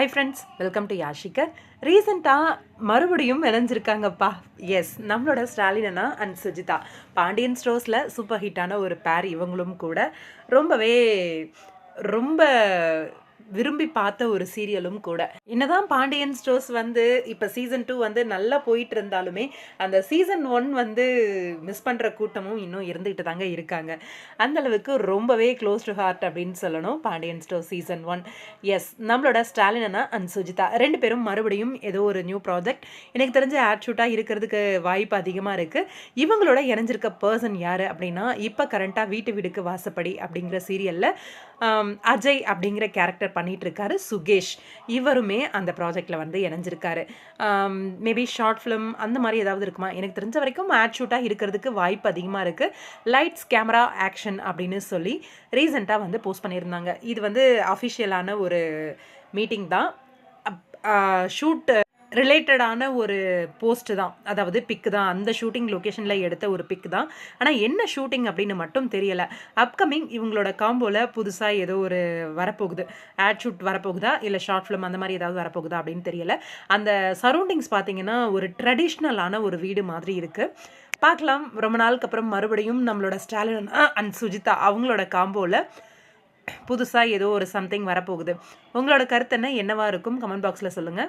High friends welcome to யாஷிகர் ரீசெண்டாக மறுபடியும் இணைஞ்சிருக்காங்கப்பா எஸ் நம்மளோட ஸ்டாலினா அண்ட் சுஜிதா. பாண்டியன் ஸ்டோர்ஸில் சூப்பர் ஹிட்டான ஒரு பேர் இவங்களும் கூட ரொம்பவே ரொம்ப விரும்பி பார்த்த ஒரு சீரியலும் கூட. என்னதான் பாண்டியன் ஸ்டோர்ஸ் வந்து இப்போ சீசன் டூ வந்து நல்லா போயிட்டு இருந்தாலுமே அந்த சீசன் ஒன் வந்து மிஸ் பண்ணுற கூட்டமும் இன்னும் இருந்துகிட்டு தாங்க இருக்காங்க. அந்தளவுக்கு ரொம்பவே க்ளோஸ் டு ஹார்ட் அப்படின்னு சொல்லணும் Pandian store season one S நம்மளோட ஸ்டாலின் அண்ணா அண்ட் சுஜிதா. ரெண்டு பேரும் மறுபடியும் ஏதோ ஒரு நியூ ப்ராஜெக்ட் எனக்கு தெரிஞ்ச ஆட் ஷூட்டாக இருக்கிறதுக்கு வாய்ப்பு அதிகமாக இருக்குது இவங்களோட இணைஞ்சிருக்க பர்சன் யார் அப்படின்னா இப்போ கரண்ட்டாக வீட்டு வீடுக்கு வாசப்படி அப்படிங்கிற சீரியலில் அஜய் அப்படிங்கிற கேரக்டர் பண்ணிகிட்ருக்காரு சுகேஷ். இவருமே அந்த ப்ராஜெக்டில் வந்து இணைஞ்சிருக்காரு. மேபி ஷார்ட் ஃபிலிம் அந்த மாதிரி ஏதாவது இருக்குமா? எனக்கு தெரிஞ்ச வரைக்கும் ஆட் ஷூட்டாக இருக்கிறதுக்கு வாய்ப்பு அதிகமாக இருக்குது லைட்ஸ் கேமரா ஆக்ஷன் அப்படின்னு சொல்லி ரீசெண்டாக வந்து போஸ்ட் பண்ணியிருந்தாங்க. இது வந்து அஃபிஷியலான ஒரு மீட்டிங் தான். ஷூட் ரிலேட்டடான ஒரு போஸ்ட் தான். அதாவது பிக்கு தான். அந்த ஷூட்டிங் லொக்கேஷனில் எடுத்த ஒரு பிக் தான். ஆனால் என்ன ஷூட்டிங் அப்படின்னு மட்டும் தெரியலை. அப்கமிங் இவங்களோட காம்போவில் புதுசாக ஏதோ ஒரு வரப்போகுது. ஆட் ஷூட் வரப்போகுதா? இல்லை ஷார்ட் ஃபிலிம் அந்த மாதிரி ஏதாவது வரப்போகுதா அப்படின்னு தெரியல. அந்த சரௌண்டிங்ஸ் பார்த்தீங்கன்னா ஒரு ட்ரெடிஷ்னலான ஒரு வீடு மாதிரி இருக்குது பார்க்கலாம். ரொம்ப நாளுக்கு அப்புறம் மறுபடியும் நம்மளோட ஸ்டாலின் அண்ட் சுஜிதா அவங்களோட காம்போவில் புதுசாக ஏதோ ஒரு சம்திங் வரப்போகுது. உங்களோட கருத்து என்ன? என்னவாக இருக்கும்? கமெண்ட் பாக்ஸில் சொல்லுங்கள்